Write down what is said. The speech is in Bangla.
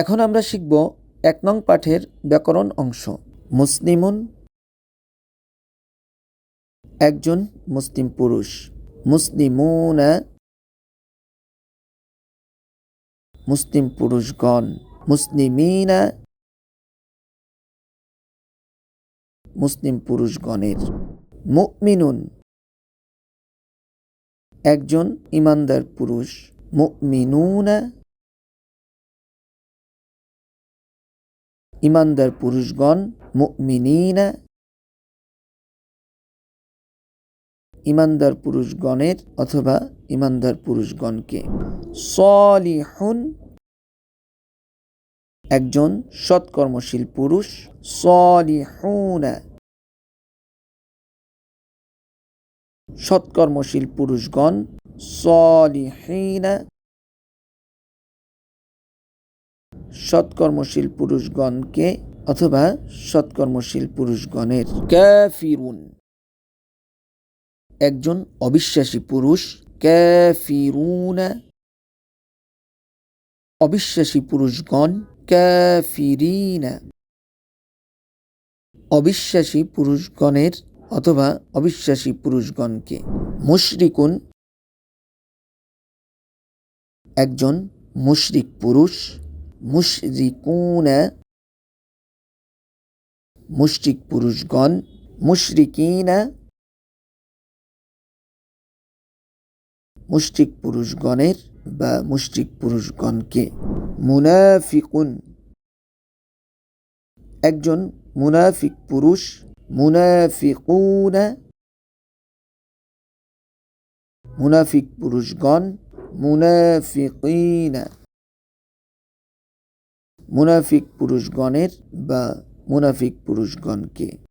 এখন আমরা শিখব এক নং পাঠের ব্যাকরণ অংশ। মুসলিমুন একজন মুসলিম পুরুষ। মুসলিমুনা মুসলিম পুরুষগণ। মুসলিমিনা মুসলিম পুরুষগণের। মুমিনুন একজন ইমানদার পুরুষ। মুমিনুনা ইমানদার পুরুষগণ, মুমিনিনা। ইমানদার পুরুষগণের অথবা ইমানদার পুরুষগণকে। সলিহুন, একজন সৎকর্মশীল পুরুষ। সলিহুনা, সৎকর্মশীল পুরুষগণ। সলিহিনা সৎকর্মশীল পুরুষগণকে অথবা সৎকর্মশীল পুরুষগণের। ক্যাফিরুন একজন অবিশ্বাসী পুরুষ। ক্যাফিরুনা অবিশ্বাসী পুরুষগণ। ক্যাফিরিনা অবিশ্বাসী পুরুষগণের অথবা অবিশ্বাসী পুরুষগণকে। মুশরিকুন। একজন মুশরিক পুরুষ। মুশরিকুনা, মুশরিক পুরুষগণ, মুশরিকিনা, মুশরিক পুরুষগণের বা মুশরিক পুরুষগণকে। মুনাফিকুন, একজন মুনাফিক পুরুষ, মুনাফিকুনা, মুনাফিক পুরুষগণ, মুনাফিকিনা। মুনাফিক পুরুষগণের বা মুনাফিক পুরুষগণকে।